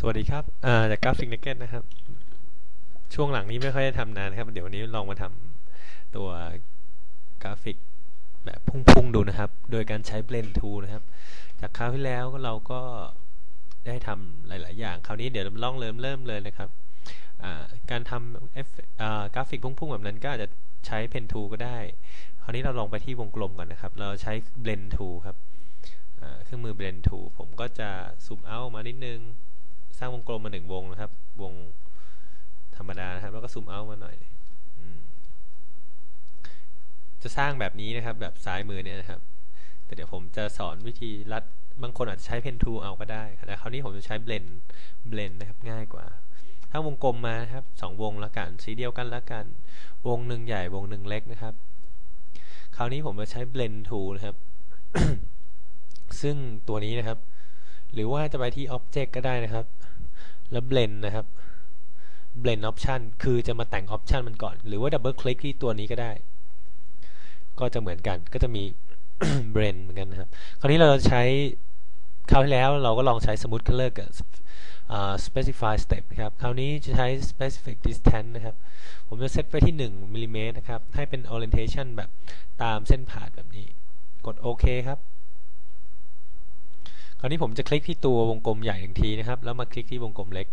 สวัสดีครับจากกราฟิกเนเก็ตนะครับ ช่วงหลังนี้ไม่ค่อยได้ทำนานนะครับ เดี๋ยววันนี้ลองมาทำตัวกราฟิกแบบพุ่งๆดูนะครับ โดยการใช้ Blend Tool นะครับ จากคราวที่แล้วเราก็ได้ทำหลาย ๆ อย่าง คราวนี้เดี๋ยวลองเริ่มเริ่มเลยนะครับ การทำกราฟิกพุ่ง ๆ แบบนั้นก็อาจจะใช้ Pen Tool ก็ได้ คราวนี้เราลองไปที่วงกลมก่อนนะครับ เราใช้ Blend Tool ครับเครื่องมือ Blend Tool ผมก็จะซูมเอามานิดนึง สร้างวงกลมมาหนึ่งวงนะครับ วงธรรมดานะครับ แล้วก็ซูมเอามาหน่อยอจะสร้างแบบนี้นะครับ แบบซ้ายมือเนี่ยนะครับ แต่เดี๋ยวผมจะสอนวิธีรัดบางคนอาจจะใช้เพนทูเอาก็ได้แต่คราวนี้ผมจะใช้เบลนเบลนนะครับง่ายกว่า ถ้าวงกลมมานะครับสองวงละกันสีเดียวกันละกัน วงหนึ่งใหญ่วงหนึ่งเล็กนะครับ คราวนี้ผมจะใช้เบลนทูนะครับ ซึ่งตัวนี้นะครับ หรือว่าจะไปที่ Object ก็ได้นะครับ แล้ว Blend นะครับ Blend Option คือจะมาแต่ง Option มันก่อน หรือว่า Double Click ที่ตัวนี้ก็ได้ ก็จะเหมือนกันก็จะมี Blend เหมือนกันนะครับ คราวนี้เราจะใช้คราวที่แล้วเราก็ลองใช้ Smooth Color กับ Specify Step นะครับ คราวนี้จะใช้ Specific Distance นะครับ ผมจะเซตไว้ที่1มิลลิเมตรนะครับ ให้เป็น Orientation แบบตามเส้นผ่านแบบนี้ กดโอเคครับ คราวนี้ผมจะคลิกที่ตัววงกลมใหญ่หนึ่งทีนะครับ แล้วมาคลิกที่วงกลมเล็ก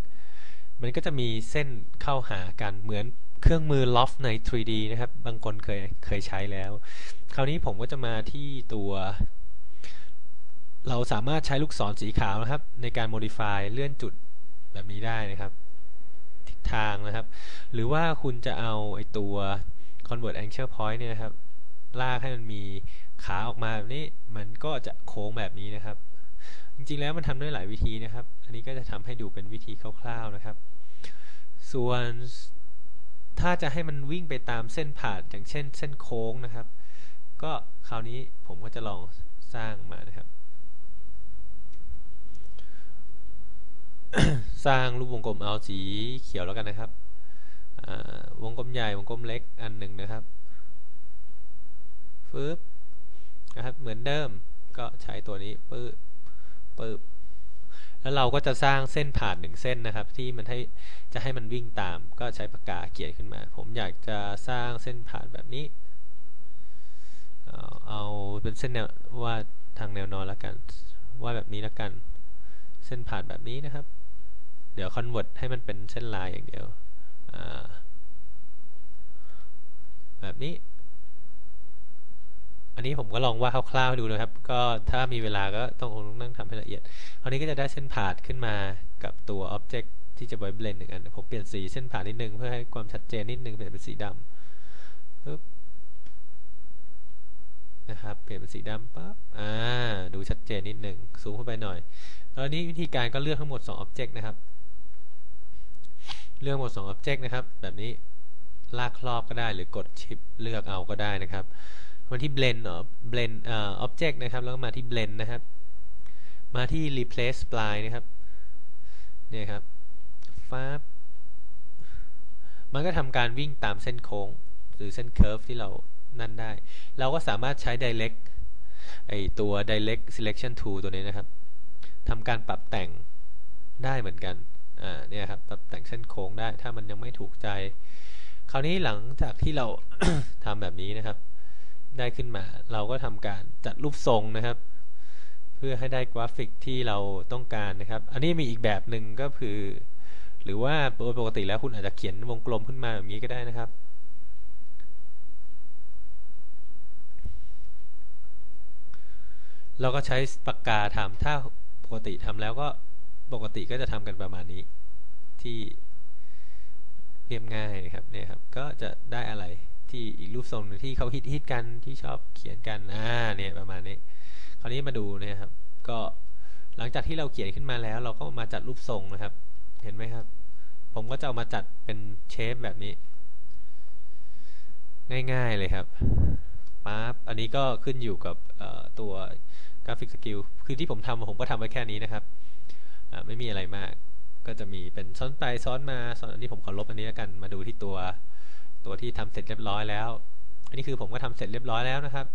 มันก็จะมีเส้นเข้าหากันเหมือนเครื่องมือ Loft ใน 3D นะครับ บางคนเคยเคยใช้แล้ว คราวนี้ผมก็จะมาที่ตัว เราสามารถใช้ลูกศรสีขาวนะครับ ในการ modify เลื่อนจุดแบบนี้ได้นะครับ ทิศทางนะครับ หรือว่าคุณจะเอาไอตัว convert angle point เนี่ยนะครับ ลากให้มันมีขาออกมาแบบนี้ มันก็จะโค้งแบบนี้นะครับ จริงๆแล้วมันทำได้หลายวิธีนะครับ อันนี้ก็จะทำให้ดูเป็นวิธีคร่าวๆนะครับ ส่วนถ้าจะให้มันวิ่งไปตามเส้นผ่านอย่างเช่น เส้นโค้งนะครับ ก็คราวนี้ผมก็จะลองสร้างมานะครับ สร้างรูปวงกลมเอาสีเขียวแล้วกันนะครับวงกลมใหญ่วงกลมเล็กอันหนึ่งนะครับฟึบนะครับเหมือนเดิมก็ใช้ตัวนี้ปื้ ปึ๊บแล้วเราก็จะสร้างเส้นผ่านหนึ่งเส้นนะครับ ที่มันให้จะให้มันวิ่งตาม ก็ใช้ปากกาเขียนขึ้นมา ผมอยากจะสร้างเส้นผ่านแบบนี้ เอาเป็นเส้นแนวว่าทางแนวนอนแล้วกันว่าแบบนี้แล้วกัน เส้นผ่านแบบนี้นะครับ เดี๋ยวคอนเวิร์ตให้มันเป็นเส้นลายอย่างเดียวแบบนี้ อันนี้ผมก็ลองว่าคร่าวๆดูนะครับ ก็ถ้ามีเวลาก็ต้องคงนั่งทำให้ละเอียดคราวนี้ก็จะได้เส้นผ่านขึ้นมากับตัว Object ที่จะไว้เบลนหนึ่งอันผมเปลี่ยนสีเส้นผ่านนิดนึงเพื่อให้ความชัดเจนนิดนึงเปลี่ยนเป็นสีดำนะครับเปลี่ยนเป็นสีดำปั๊บอ่าดูชัดเจนนิดหนึ่งซูมเข้าไปหน่อยแล้วนี้วิธีการก็เลือกทั้งหมด2 Object นะครับเลือกหมด2 Object นะครับ แบบนี้ลากครอบก็ได้หรือกดชิปเลือกเอาก็ได้นะครับ มาที่ blend เนาะ blend เอ่อ object นะครับ แล้วก็มาที่ blend นะครับ มาที่ replace spline นะครับ เนี่ยครับฟ้ามันก็ทำการวิ่งตามเส้นโค้ง หรือเส้น curve ที่เรานั่นได้ เราก็สามารถใช้ direct ไอตัว direct selection tool ตัวนี้นะครับทำการปรับแต่งได้เหมือนกัน อ่า เนี่ยครับ ปรับแต่งเส้นโค้งได้ ถ้ามันยังไม่ถูกใจ คราวนี้หลังจากที่เรา ทำแบบนี้นะครับ ได้ขึ้นมา เราก็ทำการจัดรูปทรงนะครับ เพื่อให้ได้กราฟิกที่เราต้องการนะครับ อันนี้มีอีกแบบหนึ่งก็คือ หรือว่าโดยปกติแล้วคุณอาจจะเขียนวงกลมขึ้นมาแบบนี้ก็ได้นะครับเราก็ใช้ปากกาทำถ้าปกติทำแล้วก็ปกติก็จะทำกันประมาณนี้ ที่เรียบง่ายนะครับเนี่ยครับ ก็จะได้อะไร ที่อีกรูปทรงนึงที่เขาฮิตฮิตกันที่ชอบเขียนกันอ่าเนี่ยประมาณนี้คราวนี้มาดูนี่ยครับ ก็หลังจากที่เราเขียนขึ้นมาแล้ว เราก็มาจัดรูปทรงนะครับ เห็นไหมครับ ผมก็จะเอามาจัดเป็นเชฟแบบนี้ ง่ายๆเลยครับปั๊บอันนี้ก็ขึ้นอยู่กับตัวกราฟิกสกิลคือที่ผมทำผมก็ทำไว้แค่นี้นะครับไม่มีอะไรมาก ก็จะมีเป็นซ้อนไปซ้อนมาซ้อนอันนี้ผมขอลบอันนี้แล้วกันมาดูที่ตัว ตัวที่ทำเสร็จเรียบร้อยแล้ว อันนี้คือผมก็ทำเสร็จเรียบร้อยแล้วนะครับ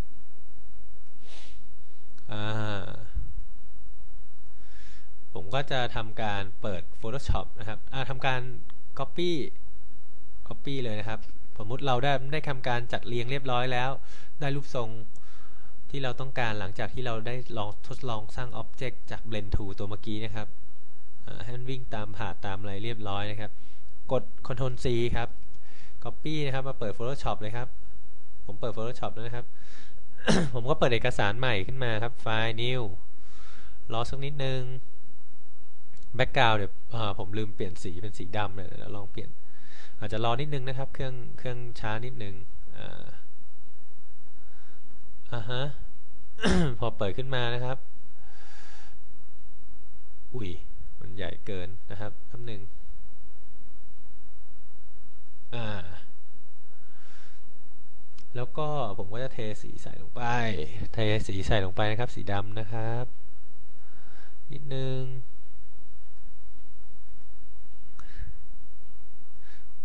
ผมก็จะทำการเปิด Photoshop นะครับทำการ Copy Copy เลยนะครับ สมมติเราได้ได้ทำการจัดเรียงเรียบร้อยแล้ว ได้รูปทรงที่เราต้องการหลังจากที่เราได้ลองทดลองสร้าง Object จาก Blend Tool ตัวเมื่อกี้นะครับให้มันวิ่งตามผ่าตามอะไรเรียบร้อยนะครับ กด Ctrl C ครับ Copy นะครับ มาเปิด Photoshop เลยครับ ผมเปิด Photoshop แล้วนะครับ ผมก็เปิดเอกสารใหม่ขึ้นมาครับ ไฟล์ New รอสักนิดนึง Background เดี๋ยวผมลืมเปลี่ยนสีเป็นสีดำเลยแล้วลองเปลี่ยน อาจจะรอนิดนึงนะครับ เครื่องเครื่องช้านิดนึงอ่าฮะพอเปิดขึ้นมานะครับ อุ้ย มันใหญ่เกินนะครับคำหนึ่งอ่า แล้ว ก็ผมก็จะเทสีใส่ลงไป เทสีใส่ลงไปนะครับ สีดำนะครับ นิดนึง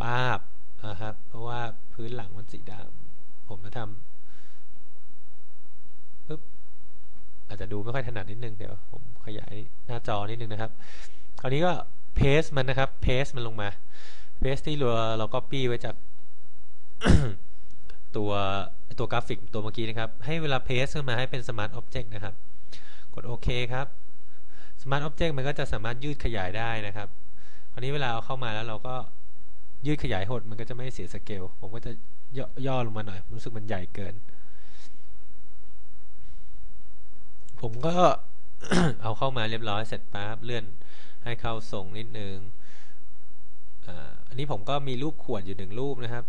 ป้าบนะครับ เพราะว่าพื้นหลังมันสีดำผมจะทำปึ๊บอาจจะดูไม่ค่อยถนัดนิดนึงเดี๋ยวผมขยายหน้าจอนิดนึงนะครับ คราวนี้ก็เพสมันนะครับเพสมันลงมาเพสที่เราเราก็ปี้ไว้จาก ตัวตัวกราฟิกตัวเมื่อกี้นะครับ ให้เวลาเพสขึ้นมาให้เป็น Smart Object นะครับ กดโอเคครับ Smart Object มันก็จะสามารถยืดขยายได้นะครับคราวนี้เวลาเอาเข้ามาแล้วเราก็ยืดขยายหดมันก็จะไม่เสียสเกลผมก็จะย่อย่อลงมาหน่อย รู้สึกมันใหญ่เกิน ผมก็เอาเข้ามาเรียบร้อยเสร็จปั๊บเลื่อนให้เข้าส่งนิดนึงอันนี้ผมก็มีรูปขวดอยู่หนึ่งรูปนะครับ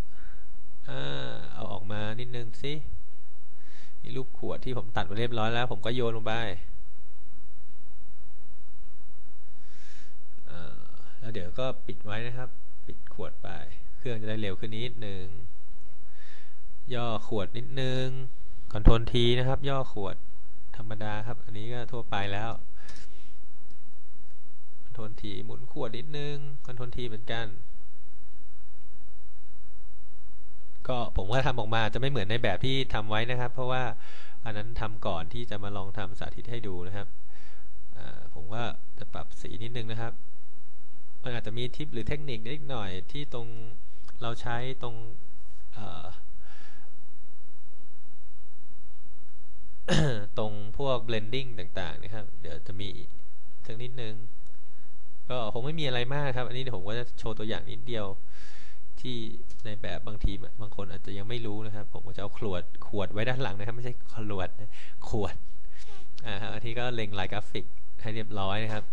เอาออกมานิดนึงสิมีรูปขวดที่ผมตัดมาเรียบร้อยแล้ว ผมก็โยนลงไปแล้วเดี๋ยวก็ปิดไว้นะครับ ปิดขวดไป เครื่องจะได้เร็วขึ้นนิดนึงย่อขวดนิดนึงคอนโทรลทีนะครับ ย่อขวดธรรมดาครับ อันนี้ก็ทั่วไปแล้วคอนโทรลทีหมุนขวดนิดนึงคอนโทรลทีเหมือนกัน ก็ผมว่าทำออกมาจะไม่เหมือนในแบบที่ทำไว้นะครับ เพราะว่าอันนั้นทำก่อนที่จะมาลองทำสาธิตให้ดูนะครับผมว่าจะปรับสีนิดนึงนะครับ มันอาจจะมีทิปหรือเทคนิคนิดหน่อยที่ตรงเราใช้ตรงตรงพวก blending ต่างๆนะครับ เดี๋ยวจะมีสักนิดนึง ก็คงไม่มีอะไรมากครับ อันนี้เดี๋ยวผมก็จะโชว์ตัวอย่างนิดเดียว ที่ในแบบบางทีบางคนอาจจะยังไม่รู้นะครับ ผมก็จะเอาขวดขวดไว้ด้านหลังนะครับ ไม่ใช่ขวดนะขวดอ่าครับอันนี้ก็เล็งลายกราฟิกให้เรียบร้อยนะครับ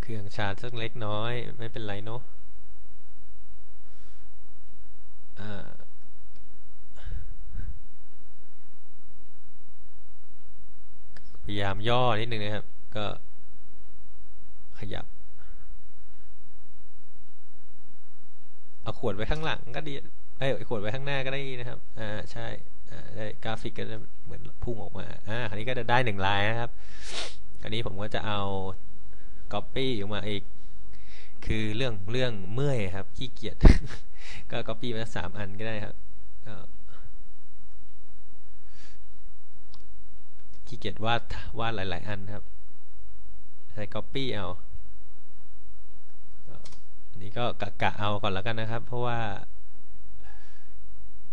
เครื่องชาร์จสักเล็กน้อย ไม่เป็นไรเนาะพยายามย่อนิดนึงนะครับ ก็ขยับ เอาขวดไว้ข้างหลังก็ดีเอ้ยขวดไว้ข้างหน้าก็ได้นะครับ อ่าใช่อ่าได้กราฟิกก็จะเหมือนพุ่งออกมาอ่าคราวนี้ก็จะได้หนึ่งลายนะครับอันนี้ผมก็จะเอา Copy ออกมาอีก คือเรื่องเรื่องเมื่อยครับขี้เกียจก็ Copy มาสามอันก็ได้ครับขี้เกียจวาดวาดหลาย ๆ อันครับใช้ Copy เอา นี้ก็กะกะเอาก่อนแล้วกันนะครับ เพราะว่า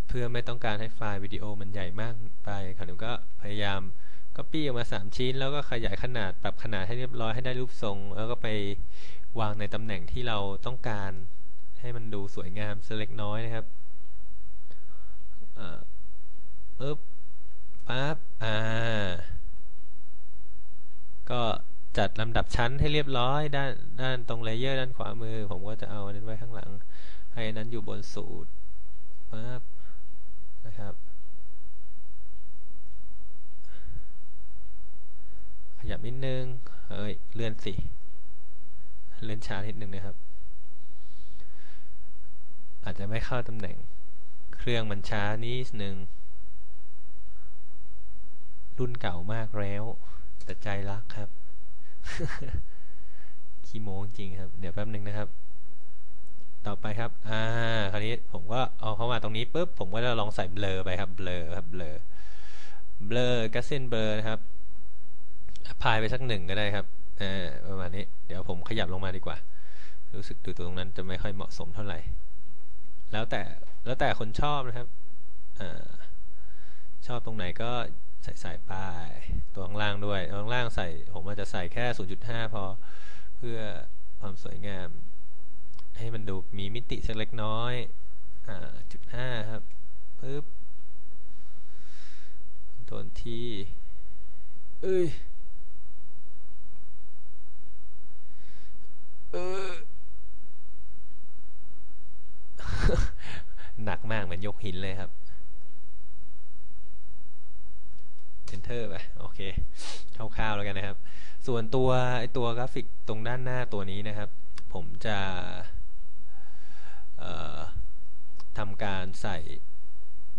เพื่อไม่ต้องการให้ไฟล์วิดีโอมันใหญ่มากไปคราวนี้ก็พยายามก็ปี้ออกมา 3 ชิ้น แล้วก็ขยายขนาดปรับขนาดให้เรียบร้อยให้ได้รูปทรง แล้วก็ไปวางในตำแหน่งที่เราต้องการให้มันดูสวยงามสักเล็กน้อยนะครับปึ๊บปั๊บอ่าก็ จัดลำดับชั้นให้เรียบร้อยด้านด้านตรงเลเยอร์ด้านขวามือ ผมก็จะเอาอันนั้นไว้ข้างหลัง ให้อนั้นอยู่บนสูตรปั๊บนะครับ ขยับนิดนึงเฮ้ยเลื่อนสิเลื่อนช้านิดนึงนะครับ อาจจะไม่เข้าตำแหน่ง เครื่องมันช้านิดนึงรุ่นเก่ามากแล้ว แต่ใจรักครับ ขี้โม้จริงครับ เดี๋ยวแป๊บหนึ่งนะครับ ต่อไปครับ อ่า คราวนี้ผมก็เอาเข้ามาตรงนี้ปุ๊บ ผมก็จะลองใส่เบลอไปครับ เบลอครับ เบลอ เบลอก็เส้นเบลอนะครับพายไปสักหนึ่งก็ได้ครับเออประมาณนี้ เดี๋ยวผมขยับลงมาดีกว่า รู้สึกดูตรงนั้นจะไม่ค่อยเหมาะสมเท่าไหร่ แล้วแต่ แล้วแต่คนชอบนะครับอชอบตรงไหนก็ ใส่ใส่ป้ายตัวข้างล่างด้วยตัวข้างล่างใส่ผมอาจจะใส่แค่ 0.5 พอเพื่อความสวยงาม ให้มันดูมีมิติสักเล็กน้อยอ่าจุดห้าครับปึ๊บโดนที่เอ้ยเออหนักมากเหมือนยกหินเลยครับ enter ไปโอเคคร่าวๆแล้วกันนะครับ ส่วนตัวไอตัวกราฟิกตรงด้านหน้าตัวนี้นะครับ ผมจะทำการใส่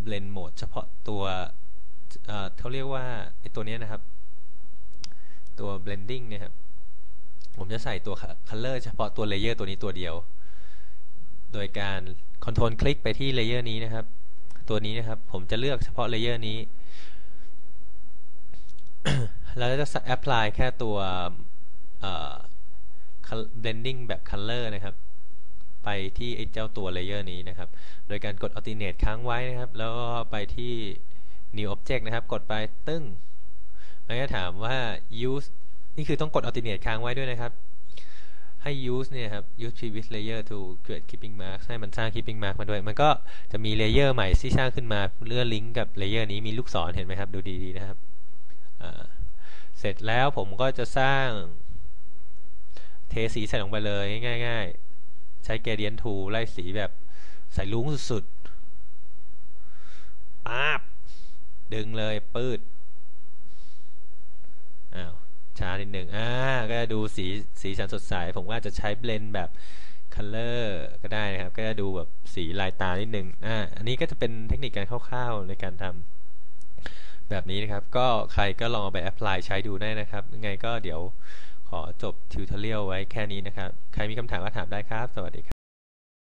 blend mode เฉพาะตัวเเขาเรียกว่าไอตัวนี้นะครับ ตัว blending เนี่ยครับ ผมจะใส่ตัว color เฉพาะตัว layer ตัวนี้ตัวเดียว โดยการ control คลิกไปที่ layer นี้นะครับ ตัวนี้นะครับ ผมจะเลือกเฉพาะ layer นี้ แล้วจะ apply แค่ตัว blending แบบ color นะครับ ไปที่ไอ้เจ้าตัว layer นี้นะครับ โดยการกด alternate ค้างไว้นะครับ แล้วก็ไปที่ new object นะครับ กดไปตึ้งมันก็ถามว่า use นี่คือต้องกด alternate ค้างไว้ด้วยนะครับ ให้ use เนี่ยครับ use previous layer to create keeping mark ให้มันสร้าง keeping mark มาด้วย มันก็จะมี layer ใหม่ที่สร้างขึ้นมาเลื่อนลิงก์กับ layer นี้มีลูกศรเห็นไหมครับ ดูดีๆนะครับ เสร็จแล้วผมก็จะสร้าง เทสีใส่ลงไปเลยง่าย ๆ ใช้ gradient tool ไล่สีแบบใส่ลุ้งสุดๆป๊าบดึงเลยปืดอ้าวช้านิดหนึ่งอ่าก็จะดูสีสีสันสดใส ผมว่าจะใช้เบลนแบบ color ก็ได้นะครับ ก็จะดูแบบสีลายตานิดหนึ่งอ่าอันนี้ก็จะเป็นเทคนิคการคร่าวๆในการทำ แบบนี้นะครับ ก็ใครก็ลองเอาไปแอพพลายใช้ดูได้นะครับ ยังไงก็เดี๋ยวขอจบทิวทอเรียลไว้แค่นี้นะครับ ใครมีคำถามก็ถามได้ครับ สวัสดีครับ